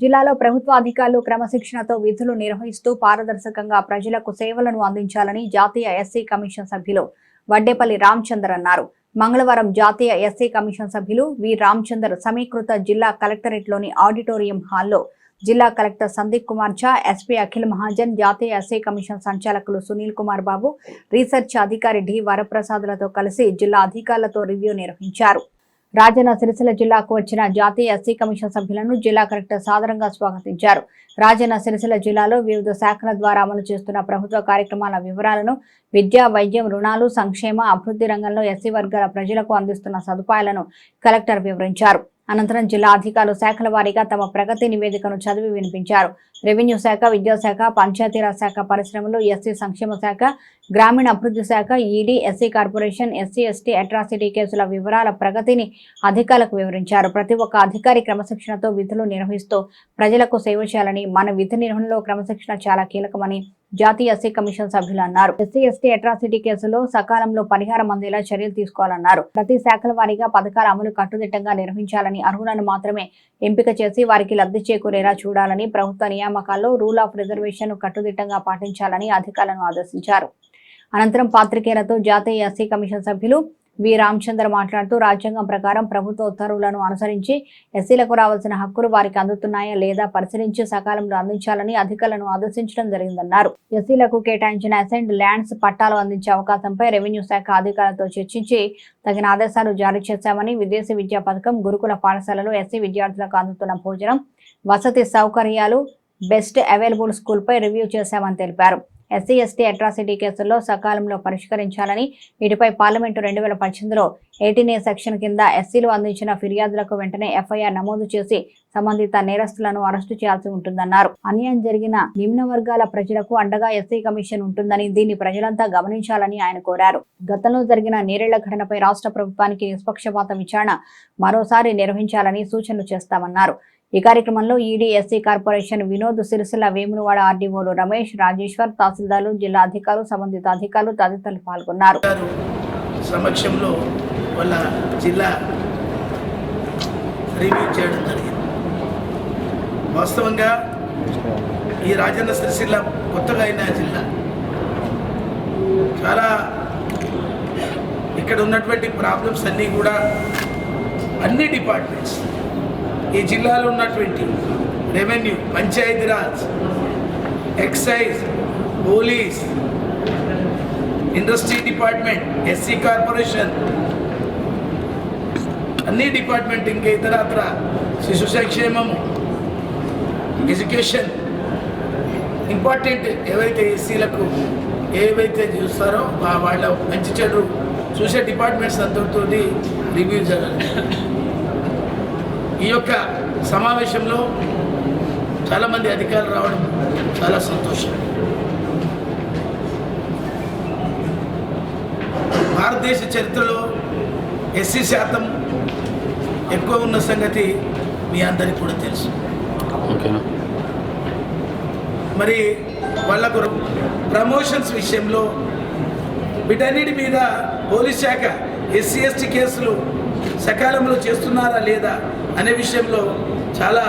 జిల్లాలో ప్రభుత్వ అధికారులు క్రమశిక్షణతో విధులు నిర్వహిస్తూ పారదర్శకంగా ప్రజలకు సేవలను అందించాలని జాతీయ ఎస్సీ కమిషన్ సభ్యులు వడ్డేపల్లి రామచందర్ అన్నారు. మంగళవారం జాతీయ ఎస్సీ కమిషన్ సభ్యులు వి. రామచందర్ సమీకృత జిల్లా కలెక్టరేట్లోని ఆడిటోరియం హాల్లో జిల్లా కలెక్టర్ సందీప్ కుమార్ ఝా ఎస్పీ అఖిల్ మహాజన్ జాతీయ ఎస్సీ కమిషన్ సంచాలకులు సునీల్ కుమార్ బాబు రీసెర్చ్ అధికారి డి వరప్రసాద్లతో కలిసి జిల్లా అధికారులతో రివ్యూ నిర్వహించారు. రాజన్న సిరిసిల్ల జిల్లాకు వచ్చిన జాతీయ ఎస్సీ కమిషన్ సభ్యులను జిల్లా కలెక్టర్ సాదరంగా స్వాగతించారు. రాజన్న సిరిసిల్ల జిల్లాలో వివిధ శాఖల ద్వారా అమలు చేస్తున్న ప్రభుత్వ కార్యక్రమాల వివరాలను విద్య వైద్యం రుణాలు సంక్షేమ అభివృద్ధి రంగంలో ఎస్సీ వర్గాల ప్రజలకు అందిస్తున్న సదుపాయాలను కలెక్టర్ వివరించారు. అనంతరం జిల్లా అధికారులు శాఖల వారీగా తమ ప్రగతి నివేదికను చదివి వినిపించారు. రెవెన్యూ శాఖ విద్యాశాఖ పంచాయతీరాజ్ శాఖ పరిశ్రమలు ఎస్సీ సంక్షేమ శాఖ గ్రామీణ అభివృద్ధి శాఖ ED SC corporation SC ST atrocity కేసుల వివరాల ప్రగతిని అధికారులకు వివరించారు. ప్రతి ఒక్క అధికారి క్రమశిక్షణతో విధులు నిర్వహిస్తూ ప్రజలకు సేవ చేయాలని మన విధి నిర్వహణలో క్రమశిక్షణ చాలా కీలకమని జాతీయ ఎస్సీ కమిషన్ సభ్యులు అన్నారు. ఎస్సీ ఎస్టీ అట్రాసిటీ కేసులో సకాలంలో పరిహారం అందేలా చర్యలు తీసుకోవాలన్నారు. ప్రతి శాఖల వారీగా పథకాల అమలు కట్టుదిట్టంగా నిర్వహించాలని అర్హులను మాత్రమే ఎంపిక చేసి వారికి లబ్ధి చేకూరేలా చూడాలని ప్రభుత్వ నియామకాల్లో రూల్ ఆఫ్ రిజర్వేషన్ కట్టుదిట్టంగా పాటించాలని అధికారులను ఆదేశించారు. అనంతరం పాత్రికేయులతో జాతీయ ఎస్సీ కమిషన్ సభ్యులు వి. రామచంద్ర మాట్లాడుతూ రాజ్యాంగం ప్రకారం ప్రభుత్వ ఉత్తర్వులను అనుసరించి ఎస్సీలకు రావాల్సిన హక్కులు వారికి అందుతున్నాయా లేదా పరిశీలించి సకాలంలో అందించాలని అధికారులను ఆదేశించడం జరిగిందన్నారు. ఎస్సీలకు కేటాయించిన అసెంట్ ల్యాండ్స్ పట్టాలు అందించే అవకాశంపై రెవెన్యూ శాఖ అధికారులతో చర్చించి తగిన ఆదేశాలు జారీ చేశామని విదేశీ విద్యా పథకం గురుకుల పాఠశాలలో ఎస్సీ విద్యార్థులకు అందుతున్న భోజనం వసతి సౌకర్యాలు బెస్ట్ అవైలబుల్ స్కూల్పై రివ్యూ చేశామని తెలిపారు. ఎస్సీ ఎస్టీ అట్రాసిటీ కేసుల్లో సకాలంలో పరిష్కరించాలని వీటిపై పార్లమెంటు రెండు వేల పద్దెనిమిదిలో ఎయిటీన్ ఏ సెక్షన్ కింద ఎస్సీలు అందించిన ఫిర్యాదులకు వెంటనే ఎఫ్ఐఆర్ నమోదు చేసి సంబంధిత నేరస్తులను అరెస్టు చేయాల్సి ఉంటుందన్నారు. అన్యాయం జరిగిన నిమ్న వర్గాల ప్రజలకు అండగా ఎస్సీ కమిషన్ ఉంటుందని దీన్ని ప్రజలంతా గమనించాలని ఆయన కోరారు. గతంలో జరిగిన నేరేళ్ళ ఘటనపై రాష్ట్ర ప్రభుత్వానికి నిష్పక్షపాత విచారణ మరోసారి నిర్వహించాలని సూచనలు చేస్తామన్నారు. ఈ కార్యక్రమంలో ED SC corporation Vinod Sircilla Vemulawada ఆర్డీఓలు Ramesh Rajeshwar తహసీల్దార్లు జిల్లా అధికారులు సంబంధిత అధికారులు తదితరులు పాల్గొన్నారు. సమక్షంలో వాళ్ళ జిల్లా రివ్యూ చేయడం జరిగింది. వాస్తవంగా ఈ రాజన్న సిరిసిల్ల కొత్తగా అయిన జిల్లా. చాలా ఇక్కడ ఉన్నటువంటి ప్రాబ్లమ్స్ అన్నీ కూడా అన్ని డిపార్ట్మెంట్స్ ఈ జిల్లాలో ఉన్నటువంటి revenue Panchayati Raj excise police industry department SC corporation అన్ని డిపార్ట్మెంట్ ఇంకా ఇతరత్ర శిశు సంక్షేమము ఎడ్యుకేషన్ ఇంపార్టెంట్ ఏవైతే ఎస్సీలకు ఏవైతే చూస్తారో వాళ్ళ మంచి చెడు చూసే డిపార్ట్మెంట్స్ అందరితో రివ్యూ జరగాలి. ఈ యొక్క సమావేశంలో చాలామంది అధికారులు రావడం చాలా సంతోషం. భారతదేశ చరిత్రలో ఎస్సీ శాతం ఎక్కువ ఉన్న సంగతి మీ అందరికీ కూడా తెలుసు. ఓకేనా మరి వాళ్ళకు ప్రమోషన్స్ విషయంలో వీటన్నిటి మీద పోలీస్ శాఖ ఎస్సీ ఎస్టీ కేసులు సకాలంలో చేస్తున్నారా లేదా అనే విషయంలో చాలా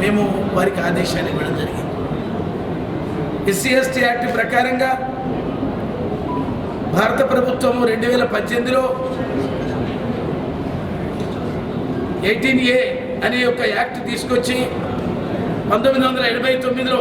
మేము వారికి ఆదేశాలు ఇవ్వడం జరిగింది. ఎస్సీ ఎస్టీ యాక్ట్ ప్రకారంగా భారత ప్రభుత్వం రెండు వేల పద్దెనిమిదిలో ఎయిటీన్ ఏ అనే ఒక యాక్ట్ తీసుకొచ్చి పంతొమ్మిది వందల ఎనభై తొమ్మిదిలో